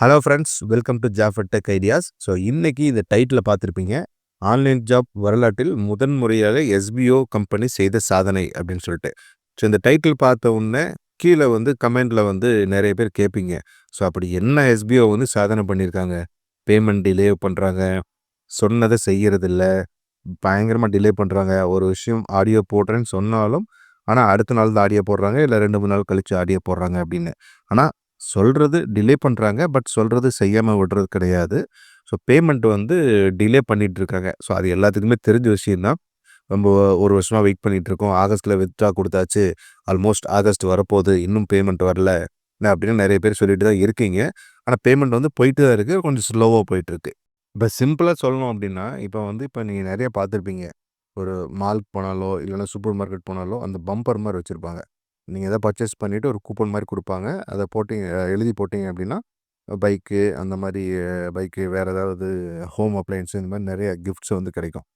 Hello friends welcome to Jafar tech ideas so இன்றைக்கி இந்த title பார்த்துருப்பீங்க ஆன்லைன் ஜாப் வரலாற்றில் முதன் முறையாக எஸ்பிஓ கம்பெனி செய்த சாதனை அப்படின்னு சொல்லிட்டு. ஸோ இந்த டைட்டில் பார்த்த உடனே கீழே வந்து கமெண்டில் வந்து நிறைய பேர் கேட்பீங்க ஸோ அப்படி என்ன எஸ்பிஓ வந்து சாதனை பண்ணியிருக்காங்க? பேமெண்ட் டிலே பண்ணுறாங்க சொன்னதை செய்கிறதில்ல பயங்கரமாக டிலே பண்ணுறாங்க ஒரு விஷயம் ஆடியோ போடுறேன்னு சொன்னாலும் ஆனால் அடுத்த நாள் தான் ஆடியோ போடுறாங்க இல்லை ரெண்டு மூணு நாள் கழித்து ஆடியோ போடுறாங்க அப்படின்னு. ஆனால் சொல்கிறது டிலே பண்ணுறாங்க பட் சொல்கிறது செய்யாமல் விடுறது கிடையாது. ஸோ பேமெண்ட் வந்து டிலே பண்ணிகிட்டு இருக்காங்க ஸோ அது எல்லாத்துக்குமே தெரிஞ்ச விஷயந்தான் நம்ம ஒரு வருஷமாக வெயிட் பண்ணிகிட்டு இருக்கோம் ஆகஸ்ட்டில் வித்ட்ரா கொடுத்தாச்சு. ஆல்மோஸ்ட் ஆகஸ்ட் வரப்போகுது. இன்னும் பேமெண்ட் வரல. என்ன அப்படின்னு நிறைய பேர் சொல்லிட்டு தான் இருக்கீங்க. ஆனால் பேமெண்ட் வந்து போயிட்டு தான் இருக்குது கொஞ்சம் ஸ்லோவாக போயிட்டுருக்கு இப்போ சிம்பிளாக சொல்லணும் அப்படின்னா இப்போ வந்து இப்போ நீங்கள் நிறைய பார்த்துருப்பீங்க. ஒரு மால்க்கு போனாலோ இல்லைன்னா சூப்பர் மார்க்கெட் போனாலோ அந்த பம்பர் மாதிரி வச்சுருப்பாங்க. நீங்கள் எதாவது பர்ச்சேஸ் பண்ணிவிட்டு ஒரு கூப்பன் மாதிரி கொடுப்பாங்க. அதை போட்டிங்க எழுதி போட்டிங்க அப்படின்னா பைக்கு அந்த மாதிரி பைக்கு வேறு ஏதாவது ஹோம் அப்ளையன்ஸு இந்த மாதிரி நிறைய கிஃப்ட்ஸ் வந்து கிடைக்கும்.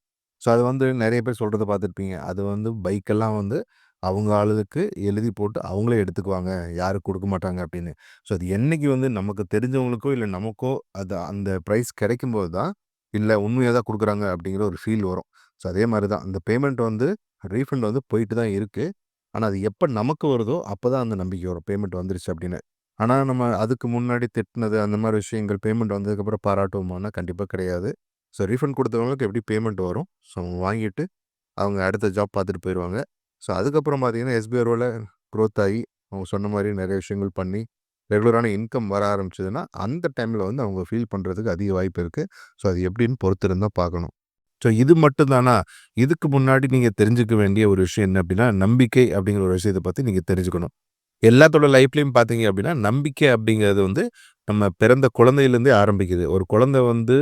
ஸோ அது வந்து நிறைய பேர் சொல்கிறத பார்த்துருப்பீங்க அது வந்து பைக்கெல்லாம் வந்து அவங்க ஆளுக்கு எழுதி போட்டு அவங்களே எடுத்துக்குவாங்க. யாரும் கொடுக்க மாட்டாங்க அப்படின்னு ஸோ அது என்னைக்கு வந்து நமக்கு தெரிஞ்சவங்களுக்கோ இல்லை நமக்கோ அது அந்த ப்ரைஸ் கிடைக்கும்போது தான் இல்லை உண்மையாக தான் கொடுக்குறாங்க அப்படிங்கிற ஒரு ஃபீல் வரும். ஸோ அதே மாதிரி தான். அந்த பேமெண்ட் வந்து ரீஃபண்ட் வந்து போயிட்டு தான் இருக்குது ஆனால் அது எப்போ நமக்கு வருதோ அப்போ தான் அந்த நம்பிக்கை வரும் பேமெண்ட் வந்துருச்சு அப்படின்னு. ஆனால் நம்ம அதுக்கு முன்னாடி திட்டினது அந்த மாதிரி விஷயங்கள் பேமெண்ட் வந்ததுக்கப்புறம் பாராட்டுவோமானா கண்டிப்பாக கிடையாது. ஸோ ரீஃபண்ட் கொடுத்தவங்களுக்கு எப்படி பேமெண்ட் வரும்? ஸோ வாங்கிட்டு அவங்க அடுத்த ஜாப் பார்த்துட்டு போயிடுவாங்க ஸோ அதுக்கப்புறம் பார்த்தீங்கன்னா எஸ்பிஆர்ஓவில் க்ரோத் ஆகி அவங்க சொன்ன மாதிரி நிறைய விஷயங்கள் பண்ணி ரெகுலரான இன்கம் வர ஆரம்பிச்சதுன்னா அந்த டைமில் வந்து அவங்க ஃபீல் பண்ணுறதுக்கு அதிக வாய்ப்பு இருக்குது ஸோ அது எப்படின்னு பொறுத்திருந்தால் பார்க்கணும். ஸோ இது மட்டும்தானா? இதுக்கு முன்னாடி நீங்கள் தெரிஞ்சுக்க வேண்டிய ஒரு விஷயம் என்ன அப்படின்னா நம்பிக்கை அப்படிங்கிற ஒரு விஷயத்தை பற்றி நீங்கள் தெரிஞ்சுக்கணும். எல்லாத்தோட லைஃப்லையும் பார்த்தீங்க அப்படின்னா நம்பிக்கை அப்படிங்கிறது வந்து நம்ம பிறந்த குழந்தையிலேருந்தே ஆரம்பிக்குது. ஒரு குழந்தை வந்து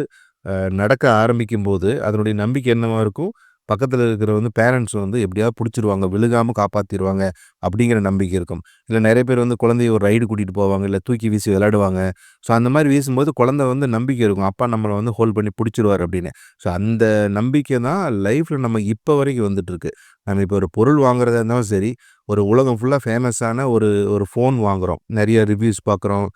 நடக்க ஆரம்பிக்கும் போது அதனுடைய நம்பிக்கை என்னவாக இருக்கும்? பக்கத்தில் இருக்கிற வந்து பேரண்ட்ஸ் வந்து எப்படியாவது பிடிச்சிருவாங்க விழுகாமல் காப்பாற்றிடுவாங்க அப்படிங்கிற நம்பிக்கை இருக்கும். இல்லை நிறைய பேர் வந்து குழந்தைய ஒரு ரைடு கூட்டிகிட்டு போவாங்க இல்லை தூக்கி வீசி விளையாடுவாங்க. ஸோ அந்த மாதிரி வீசும்போது குழந்தை வந்து நம்பிக்கை இருக்கும். அப்பா நம்மளை வந்து ஹோல்ட் பண்ணி பிடிச்சிருவார் அப்படின்னு. ஸோ அந்த நம்பிக்கை தான் லைஃப்பில் நம்ம இப்போ வரைக்கும் வந்துட்டுருக்கு. நம்ம இப்போ ஒரு பொருள் வாங்குறதா இருந்தாலும் சரி ஒரு உலகம் ஃபுல்லாக ஃபேமஸான ஒரு ஒரு ஃபோன் வாங்குகிறோம் நிறைய ரிவ்யூஸ் பார்க்குறோம்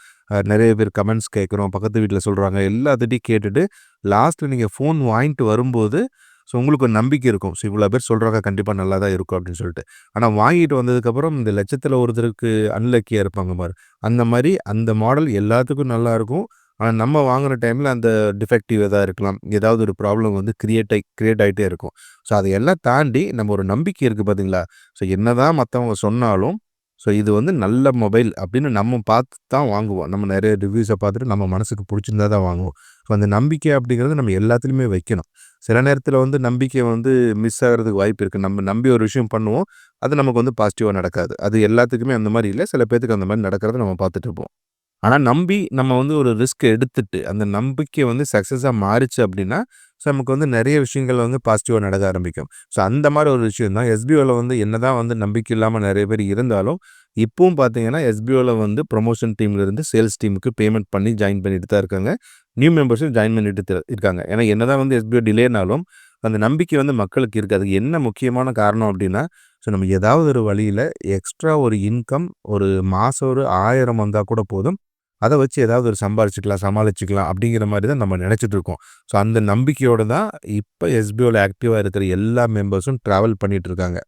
நிறைய பேர் கமெண்ட்ஸ் கேட்குறோம் பக்கத்து வீட்டில் சொல்கிறாங்க எல்லாத்திட்டையும் கேட்டுட்டு லாஸ்ட்டில் நீங்கள் ஃபோன் வாங்கிட்டு வரும்போது ஸோ உங்களுக்கு ஒரு நம்பிக்கை இருக்கும். ஸோ இவ்வளோ பேர் சொல்கிறாங்க கண்டிப்பாக நல்லா தான் இருக்கும் அப்படின்னு சொல்லிட்டு. ஆனால் வாங்கிட்டு வந்ததுக்கப்புறம் இந்த லட்சத்தில் ஒருத்தருக்கு அன்லக்கியாக இருப்பாங்க பாரு. அந்த மாதிரி அந்த மாடல் எல்லாத்துக்கும் நல்லாயிருக்கும் ஆனால் நம்ம வாங்குகிற டைமில் அந்த டிஃபெக்டிவ் எதாவது இருக்கலாம். ஏதாவது ஒரு ப்ராப்ளம் வந்து கிரியேட் ஆகி கிரியேட் ஆகிட்டே இருக்கும். ஸோ அதையெல்லாம் தாண்டி நம்ம ஒரு நம்பிக்கை இருக்குது பார்த்தீங்களா ஸோ என்ன தான் மற்றவங்க சொன்னாலும் ஸோ இது வந்து நல்ல மொபைல் அப்படின்னு நம்ம பார்த்து தான் வாங்குவோம். நம்ம நிறைய ரிவ்யூஸை பார்த்துட்டு நம்ம மனசுக்கு பிடிச்சிருந்தா தான் வாங்குவோம். ஸோ அந்த நம்பிக்கை அப்படிங்கிறது நம்ம எல்லாத்துலேயுமே வைக்கணும். சில நேரத்தில் வந்து நம்பிக்கை வந்து மிஸ் ஆகிறதுக்கு வாய்ப்பு இருக்குது நம்ம நம்பி ஒரு விஷயம் பண்ணுவோம். அது நமக்கு வந்து பாசிட்டிவாக நடக்காது. அது எல்லாத்துக்குமே அந்த மாதிரி இல்லை. சில பேத்துக்கு அந்த மாதிரி நடக்கிறத நம்ம பார்த்துட்டு இருப்போம். ஆனால் நம்பி நம்ம வந்து ஒரு ரிஸ்க் எடுத்துட்டு அந்த நம்பிக்கை வந்து சக்ஸஸாக மாறிச்சு அப்படின்னா ஸோ நமக்கு வந்து நிறைய விஷயங்கள் வந்து பாசிட்டிவாக நடக்க ஆரம்பிக்கும். ஸோ அந்த மாதிரி ஒரு விஷயம் தான். எஸ்பிஓவில் வந்து என்ன தான் வந்து நம்பிக்கை இல்லாமல் நிறைய பேர் இருந்தாலும் இப்பவும் பார்த்தீங்கன்னா எஸ்பிஓவில் வந்து ப்ரொமோஷன் டீம்லேருந்து சேல்ஸ் டீமுக்கு பேமெண்ட் பண்ணி ஜாயின் பண்ணிட்டு தான் இருக்காங்க. நியூ மெம்பர்ஸும் ஜாயின் பண்ணிட்டு இருக்காங்க. ஏன்னா என்ன தான் வந்து எஸ்பிஓ டிலேனாலும் அந்த நம்பிக்கை வந்து மக்களுக்கு இருக்குது அதுக்கு என்ன முக்கியமான காரணம் அப்படின்னா ஸோ நம்ம ஏதாவது ஒரு வழியில் எக்ஸ்ட்ரா ஒரு இன்கம் ஒரு மாதம் ஒரு ஆயிரம் வந்தால் கூட போதும். அதை வச்சு ஏதாவது ஒரு சம்பாரிச்சிக்கலாம் சமாளிச்சிக்கலாம் அப்படிங்கிற மாதிரி தான் நம்ம நினச்சிட்டு இருக்கோம். ஸோ அந்த நம்பிக்கையோடு தான் இப்போ எஸ்பிஓவில் ஆக்டிவாக இருக்கிற எல்லா மெம்பர்ஸும் ட்ராவல் பண்ணிகிட்டு இருக்காங்க.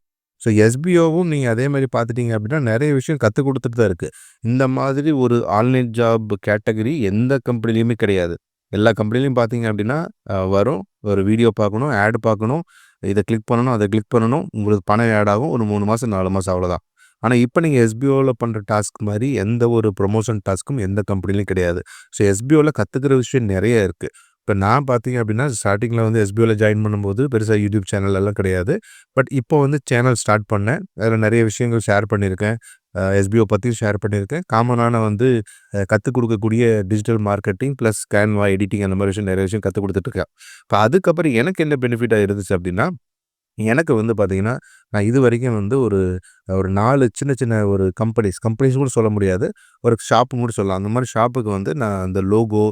ஸோ எஸ்பிஓவும் நீங்கள் அதே மாதிரி பார்த்துட்டிங்க அப்படின்னா நிறைய விஷயம் கற்றுக் கொடுத்துட்டு தான் இருக்குது இந்த மாதிரி ஒரு ஆன்லைன் ஜாப் கேட்டகரி எந்த கம்பெனிலையுமே கிடையாது. எல்லா கம்பெனிலையும் பார்த்தீங்க அப்படின்னா வரும். ஒரு வீடியோ பார்க்கணும் ஆடு பார்க்கணும் இதை கிளிக் பண்ணணும் அதை கிளிக் பண்ணணும். உங்களுக்கு பணம் ஆட் ஆகும். ஒரு மூணு மாதம் நாலு மாதம் அவ்வளோதான் ஆனால் இப்போ நீங்கள் எஸ்பிஓவில் பண்ணுற டாஸ்க் மாதிரி எந்த ஒரு ப்ரொமோஷன் டாஸ்க்கும் எந்த கம்பெனிலையும் கிடையாது. ஸோ எஸ்பிஓவில் கற்றுக்கிற விஷயம் நிறைய இருக்குது இப்போ நான் பார்த்தீங்க அப்படின்னா ஸ்டார்டிங்கில் வந்து எஸ்பிஓவில் ஜாயின் பண்ணும்போது பெருசாக யூடியூப் சேனல் எல்லாம் கிடையாது. பட் இப்போ வந்து சேனல் ஸ்டார்ட் பண்ணேன். அதில் நிறைய விஷயங்கள் ஷேர் பண்ணியிருக்கேன். எஸ்பிஓ பற்றியும் ஷேர் பண்ணியிருக்கேன். காமனான வந்து கற்றுக் கொடுக்கக்கூடிய digital marketing plus Canva editing அந்த மாதிரி விஷயம் நிறைய விஷயம் கற்றுக் கொடுத்துட்ருக்கேன் இப்போ அதுக்கப்புறம் எனக்கு என்ன பெனிஃபிட்டாக இருந்துச்சு அப்படின்னா எனக்கு வந்து பார்த்திங்கன்னா நான் இது வரைக்கும் வந்து ஒரு ஒரு நாலு சின்ன சின்ன ஒரு கம்பெனிஸ் கம்பெனிஸ் கூட சொல்ல முடியாது. ஒரு ஷாப்பு கூட சொல்லலாம். அந்த மாதிரி ஷாப்புக்கு வந்து நான் அந்த லோகோ,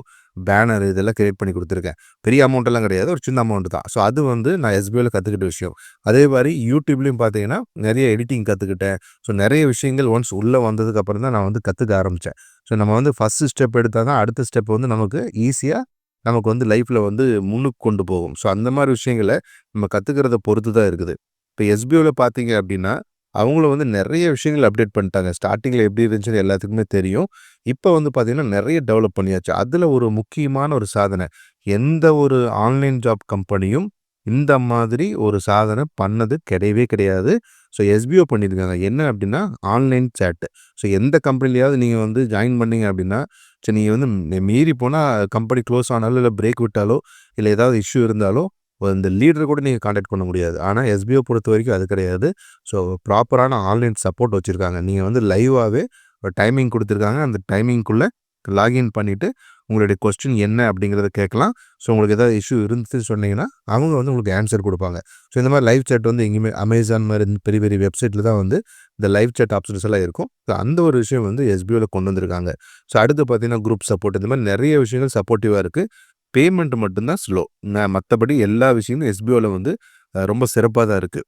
பேனர் இதெல்லாம் கிரியேட் பண்ணி கொடுத்துருக்கேன் பெரிய அமௌண்ட்டெல்லாம் கிடையாது. ஒரு சின்ன அமௌண்ட் தான். ஸோ அது வந்து நான் எஸ்பிஐயில் கற்றுக்கிட்ட விஷயம். அதே மாதிரி யூடியூப்லேயும் பார்த்தீங்கன்னா, நிறைய எடிட்டிங் கற்றுக்கிட்டேன் ஸோ நிறைய விஷயங்கள் ஒன்ஸ் உள்ளே வந்ததுக்கப்புறம் தான் நான் வந்து கற்றுக்க ஆரம்பித்தேன் ஸோ நம்ம வந்து ஃபஸ்ட்டு ஸ்டெப் எடுத்தால் தான் அடுத்த ஸ்டெப் வந்து நமக்கு ஈஸியாக நமக்கு வந்து லைஃப்பில் வந்து முன்னுக்கு கொண்டு போகும். ஸோ அந்த மாதிரி விஷயங்கள நம்ம கற்றுக்கிறத பொறுத்து தான் இருக்குது. இப்போ எஸ்பிஓவில் பார்த்தீங்க அப்படின்னா அவங்களும் வந்து நிறைய விஷயங்கள் அப்டேட் பண்ணிட்டாங்க. ஸ்டார்டிங்கில் எப்படி இருந்துச்சுன்னு எல்லாத்துக்குமே தெரியும். இப்போ வந்து பார்த்தீங்கன்னா, நிறைய டெவலப் பண்ணியாச்சு. அதில் ஒரு முக்கியமான ஒரு சாதனை. எந்த ஒரு ஆன்லைன் ஜாப் கம்பெனியும் இந்த மாதிரி ஒரு சாதனை பண்ணது கிடையவே கிடையாது. ஸோ எஸ்பிஓ பண்ணியிருக்காங்க. என்ன அப்படின்னா ஆன்லைன் சேட்டு ஸோ எந்த கம்பெனிலையாவது நீங்கள் வந்து ஜாயின் பண்ணீங்க அப்படின்னா சரி நீங்கள் வந்து மீறி போனால் கம்பெனி க்ளோஸ் ஆனாலோ, இல்லை பிரேக் விட்டாலோ, இல்லை ஏதாவது இஷ்யூ இருந்தாலோ, அந்த லீடர் கூட நீங்கள் காண்டாக்ட் பண்ண முடியாது. ஆனால் எஸ்பிஓ பொறுத்தவரைக்கும் அது கிடையாது. ஸோ ப்ராப்பரான ஆன்லைன் சப்போர்ட் வச்சுருக்காங்க நீங்கள் வந்து லைவாகவே ஒரு டைமிங் கொடுத்துருக்காங்க அந்த டைமிங்க்குள்ளே லாகின் பண்ணிவிட்டு உங்களுடைய கொஸ்டின் என்ன அப்படிங்கிறத கேட்கலாம். ஸோ உங்களுக்கு ஏதாவது இஷ்யூ இருந்துச்சுன்னு சொன்னீங்கன்னா, அவங்க வந்து உங்களுக்கு ஆன்சர் கொடுப்பாங்க ஸோ இந்த மாதிரி லைவ் சேட் வந்து எங்கேயுமே அமேசான் மாதிரி பெரிய பெரிய வெப்சைட்டில் தான் வந்து இந்த லைவ் சேட் ஆப்ஷன்ஸ் எல்லாம் இருக்கும். ஸோ அந்த ஒரு விஷயம் வந்து எஸ்பிஓவில் கொண்டு வந்திருக்காங்க. ஸோ அடுத்து பார்த்தீங்கன்னா, குரூப் சப்போர்ட் இந்த மாதிரி நிறைய விஷயங்கள் சப்போர்ட்டிவாக இருக்குது பேமெண்ட் மட்டும் தான் ஸ்லோ. ந மற்றபடி எல்லா விஷயமும் எஸ்பிஓவில் வந்து ரொம்ப சிறப்பாக தான் இருக்குது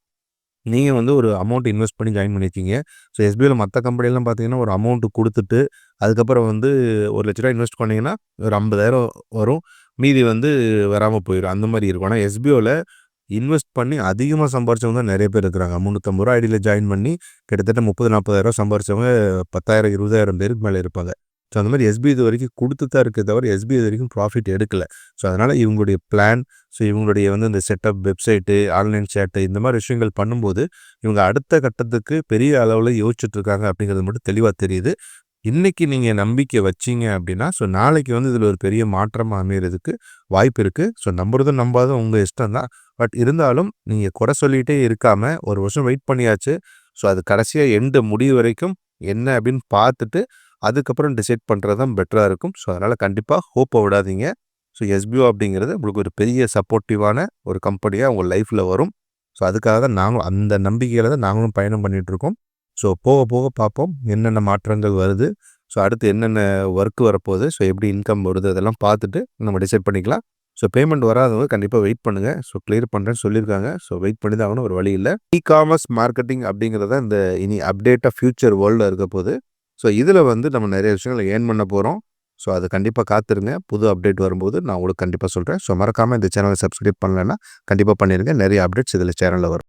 நீங்கள் வந்து ஒரு அமௌண்ட் இன்வெஸ்ட் பண்ணி ஜாயின் பண்ணியிருக்கீங்க. ஸோ எஸ்பிஓவில் மற்ற கம்பெனிலாம் பார்த்தீங்கன்னா, ஒரு அமௌண்ட்டு கொடுத்துட்டு அதுக்கப்புறம் வந்து ஒரு லட்ச ரூபா இன்வெஸ்ட் பண்ணிங்கன்னா ஒரு 50,000 வரும். மீதி வந்து வராமல் போயிடும் அந்த மாதிரி இருக்கும். ஆனால் எஸ்பிஓவில் இன்வெஸ்ட் பண்ணி அதிகமாக சம்பாரிச்சவங்க தான் நிறைய பேர் இருக்கிறாங்க. முந்நூற்றம்பது ரூபா ஐடியில் ஜாயின் பண்ணி கிட்டத்தட்ட 30, 40,000 சம்பாரிச்சவங்க 10,000, 20,000 பேருக்கு மேலே இருப்பாங்க. ஸோ அந்த மாதிரி எஸ்பி இது வரைக்கும் கொடுத்து தான் இருக்கே தவிர, எஸ்பி இது வரைக்கும் ப்ராஃபிட் எடுக்கலை ஸோ அதனால் இவங்களுடைய பிளான், ஸோ இவங்களுடைய வந்து இந்த செட்டப், வெப்சைட்டு, ஆன்லைன் சேட்டு இந்த மாதிரி விஷயங்கள் பண்ணும்போது, இவங்க அடுத்த கட்டத்துக்கு பெரிய அளவில் யோசிச்சுட்ருக்காங்க அப்படிங்கிறது மட்டும் தெளிவாக தெரியுது. இன்றைக்கி நீங்கள் நம்பிக்கை வச்சீங்க அப்படின்னா ஸோ நாளைக்கு வந்து இதில் ஒரு பெரிய மாற்றம் அமையிறதுக்கு வாய்ப்பு இருக்குது ஸோ நம்புறதும் நம்பாதும் உங்கள் இஷ்டம் தான். பட் இருந்தாலும் நீங்கள் குறை சொல்லிகிட்டே இருக்காமல் ஒரு வருஷம் வெயிட் பண்ணியாச்சு. ஸோ அது கடைசியாக எண்டு முடிவு வரைக்கும் என்ன அப்படின்னு பார்த்துட்டு, அதுக்கப்புறம் டிசைட் பண்ணுறது தான் பெட்டராக இருக்கும். ஸோ அதனால் கண்டிப்பாக ஹோப்பை விடாதீங்க. ஸோ எஸ்பிஓ அப்படிங்கிறது உங்களுக்கு ஒரு பெரிய சப்போர்ட்டிவான ஒரு கம்பெனியாக உங்கள் லைஃப்பில் வரும். ஸோ அதுக்காக தான் நாங்களும் அந்த நம்பிக்கையில் தான் நாங்களும் பயணம் பண்ணிகிட்ருக்கோம் ஸோ போக போக பார்ப்போம். என்னென்ன மாற்றங்கள் வருது. ஸோ அடுத்து என்னென்ன ஒர்க் வரப்போகுது. ஸோ எப்படி இன்கம் வருது அதெல்லாம் பார்த்துட்டு நம்ம டிசைட் பண்ணிக்கலாம். ஸோ பேமெண்ட் வராதவங்க கண்டிப்பாக வெயிட் பண்ணுங்கள் ஸோ கிளியர் பண்ணுறேன்னு சொல்லியிருக்காங்க. ஸோ வெயிட் பண்ணி தான் ஆகணும். வழி இல்லை இ-காமர்ஸ் மார்க்கெட்டிங் அப்படிங்கிறத இந்த இனி அப்டேட்டாக ஃபியூச்சர் வேர்ல்டில் இருக்க போது. ஸோ இதில் வந்து நம்ம நிறைய விஷயங்களை ஏர்ன் பண்ண போகிறோம் ஸோ அது கண்டிப்பாக காத்திருங்க. புது அப்டேட் வரும்போது நான் உங்களுக்கு கண்டிப்பாக சொல்கிறேன் ஸோ மறக்காமல் இந்த சேனலை சப்ஸ்கிரைப் பண்ணலன்னா, கண்டிப்பாக பண்ணிடுங்க நிறைய அப்டேட்ஸ் இதில் சேனலில் வரும்.